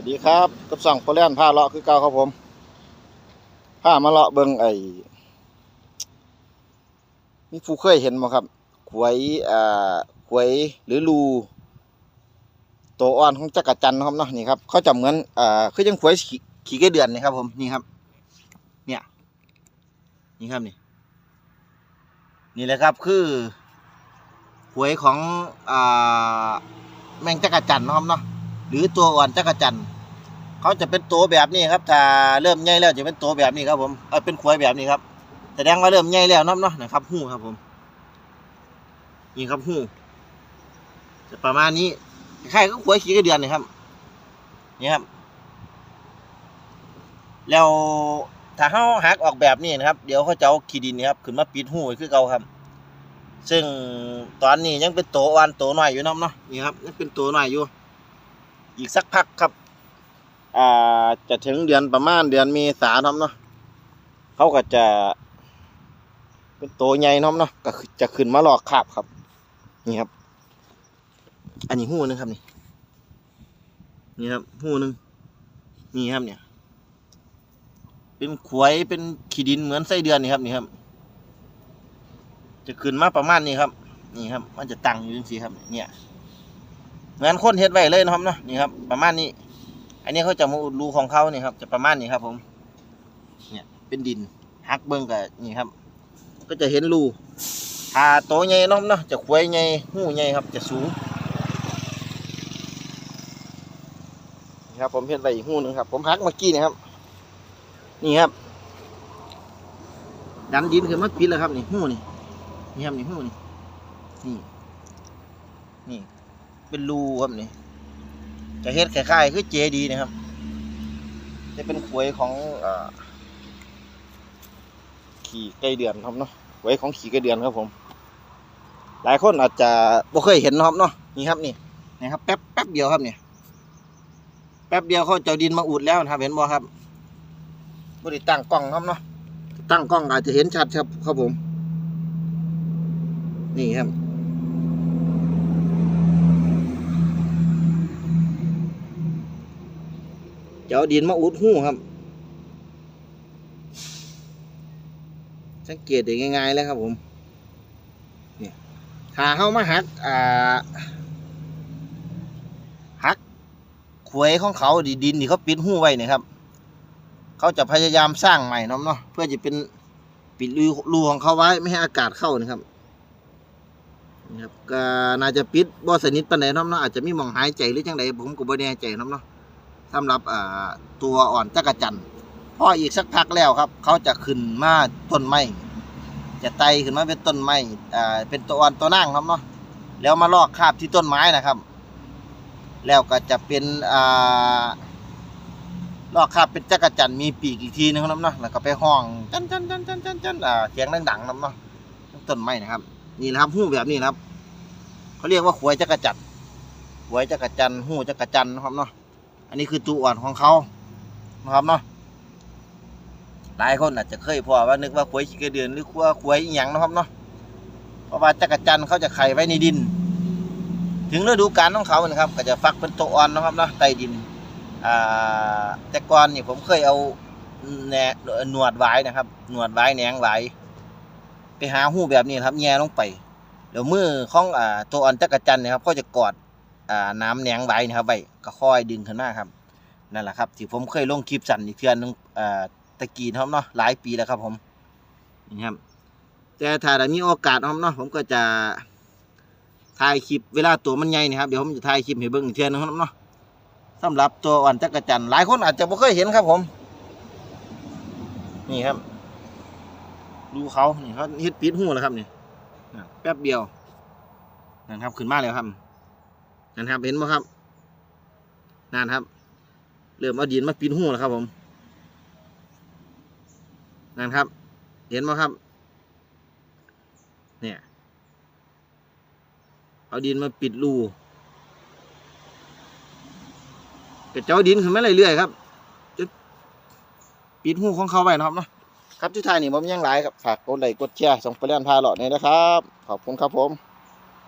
วัสดีครับกับสั่งปลาแลนผ้าเลาะคือเก่าครับผมผ้ามาเลาะเบิงไอ้มีผู้เคยเห็นบ่ครับขวยอ่าขวยหรือรูตัวอ่อนของจักรจันนะครับเนาะนี่ครับเขาจะเหมือนอ่าคือจังขวยขี่ขี่ไก่เดือนนี่ครับผมนี่ครับ เนี่ยนี่ครับนี่นี่แหละครับคือหวยของอ่าแมงจักรจันนะครับเนาะ หรือตัวอ่อนจักรจันทร์เขาจะเป็นตัวแบบนี้ครับถ้าเริ่มใหญ่แล้วจะเป็นตัวแบบนี้ครับผมเออเป็นขวยแบบนี้ครับแสดงว่าเริ่มใหญ่แล้วนาะเนาะนะครับหูครับผมนี่ครับหูจะประมาณนี้ใคล้ายๆก็ขวยขี้กระเดือนนี่ครับนี่ครับ แล้วถ้าเขาหักออกแบบนี้นะครับ เดี๋ยวเขาจะเอาขี้ดินนี่ครับขึ้นมาปิดหูไว้คือเก่าครับ ซึ่งตอนนี้ยังเป็นโตวอ่อนโตหน่อยอยู่น้องเนาะนี่ครับยังเป็นโตหน่อยอยู่ อีกสักพักครับอ่าจะถึงเดือนประมาณเดือนเมษาเนาะเนาะเขาก็จะ เป็นโตใหญ่เนาะเนาะก็จะขึ้นมาหลอกคาบครับ นี่ครับ อันนี้หูนึงครับนี่นี่ครับหูนึงนี่ครับเนี่ย เป็นขวยเป็นขี้ดินเหมือนไส้เดือนนี่ครับนี่ครับ จะขึ้นมาประมาณนี้ครับ นี่ครับ มันจะตั้งอยู่จังซี่ครับ เนี่ย เหมือนคนเฮ็ดไว้เลยนะครับเนาะนี่ครับประมาณนี้ อันนี้เขาจะมาอุดรูของเขานี่ครับ จะประมาณนี้ครับ ผม เนี่ย เป็นดินหักเบิ้งกับนี่ครับ ก็จะเห็นรูถ้าโตใหญ่เนาะเนาะจะขวยใหญ่หูใหญ่ครับ จะสูงนี่ครับ ผมเฮ็ดไว้อีกหูหนึงครับ ผมหักเมื่อกี้นี่ครับ นี่ครับ ดันดินขึ้นมาปิดแล้วครับ นี่หูนี่นี่ครับนี่หูนี่นี่นี่ เป็นรูครับนี่จะเฮ็ดคล้ายๆคือเจดีนะครับ จะเป็นขวยของอขี่ไก่เดือนครับเนาะขวยของขี่ไก่เดือนครับผม หลายคนอาจจะบ่เคยเห็นนะครับเนาะนี่ครับนี่นี่ครับแป๊บแป๊บเดียวครับนี่แป๊บเดียวเขาจะเอาดินมาอุดแล้วนะครับเห็นบ่ครับบ่ได้ตั้งกล้องครับเนาะตั้งกล้องอาจจะเห็นชัดครับครับผม นี่ครับ จะเอาดินมาอุดหูครับ สังเกตได้ง่ายๆเลยครับผมเนี่ยถ้าเข้ามาหักอ่าหักขวยของเขาดีดินที่เขาปิดหูไว้เนี่ยครับ เขาจะพยายามสร้างใหม่เนาะเนาะเพื่อจะเป็นปิดรูของเขาไว้ไม่ให้อากาศเข้านะครับนี่ครับก็น่าจะปิดบ่สนิทปานใดเนาะเนาะอาจจะมีหมองหายใจหรือจังใดผมก็บ่แน่ใจเนาะเนาะ สำหรับตัวอ่อนจักรจันทร์พออีกสักพักแล้วครับ เขาจะขึ้นมาต้นไม้จะไต่ขึ้นมาเป็นต้นไม้เป็นตัวอ่อนตัวนั่งครับเนาะแล้วมาลอกคราบที่ต้นไม้นะครับ แล้วก็จะเป็นลอกคราบเป็นจักรจันมีปีกอีกทีนึงครับเนาะแล้วก็ไปห้องจันจันจันจันจันจันเสียงดังๆครับเนาะต้นไม้นะครับ นี่นะครับหู้แบบนี้นะครับเขาเรียกว่าขวยจักรจันขวยจักรจันหู้จักรจันนะครับเนาะ อันนี้คือตัวอ่อนของเขานะครับเนาะหลายคนอาจจะเคยพอว่านึกว่าขวยขี้กเดือนหรือขวยขวยอหย่างนะครับเนาะเพราะว่าจักรจันทร์เขาจะไข่ไว้ในดิน ถึงฤดูกาลของเขาเนะครับ ก็จะฟักเป็นตัวอ่อนนะครับเนาะใต้ดินอ่าแต่ก่อนนี่ผมเคยเอาแหนหนวดไว้นะครับ หนวดไว้แหนงไว้ไปหาหูแบบนี้ครับแย่ลงไปเดี๋ยวมือของอ่าตัวอ่อนจักรจันทร์เนะครับก็จะกอด น้ำแหนงไว้นะครับไว้ก็ค่อยดึงขึ้นมาครับนั่นแหละครับที่ผมเคยลงคลิปสั่นอีกเทือนนึงตะกี้นครับเนาะหลายปีแล้วครับผมนี่ครับแต่ถ้าได้มีโอกาสครับเนาะผมก็จะถ่ายคลิปเวลาตัวมันใหญ่นะครับเดี๋ยวผมจะถ่ายคลิปให้เบิ่งอีกเทือนนึงครับเนาะสำหรับตัวอ่อนจักรจันทร์หลายคนอาจจะไม่เคยเห็นครับผม นี่ครับ ดูเขานี่เขาเฮ็ดปิดหูแล้วครับนี่แป๊บเดียวนั่นครับขึ้นมาแล้วครับ นั่นครับ เห็นไหมครับนั่นครับ เริ่มเอาดินมาปิดหูแล้วครับผมนั่นครับ เห็นไหมครับ เนี่ย เอาดินมาปิดรูก็เจ้าดินขึ้นมาเรื่อยๆครับจะปิดหูของเขาไว้นะครับเนาะครับที่ท้ายนี่ผมยังหลายครับ ฝากกดไลค์กดแชร์ส่งไปเล่นพาเลาะนี่นะครับ ขอบคุณครับผม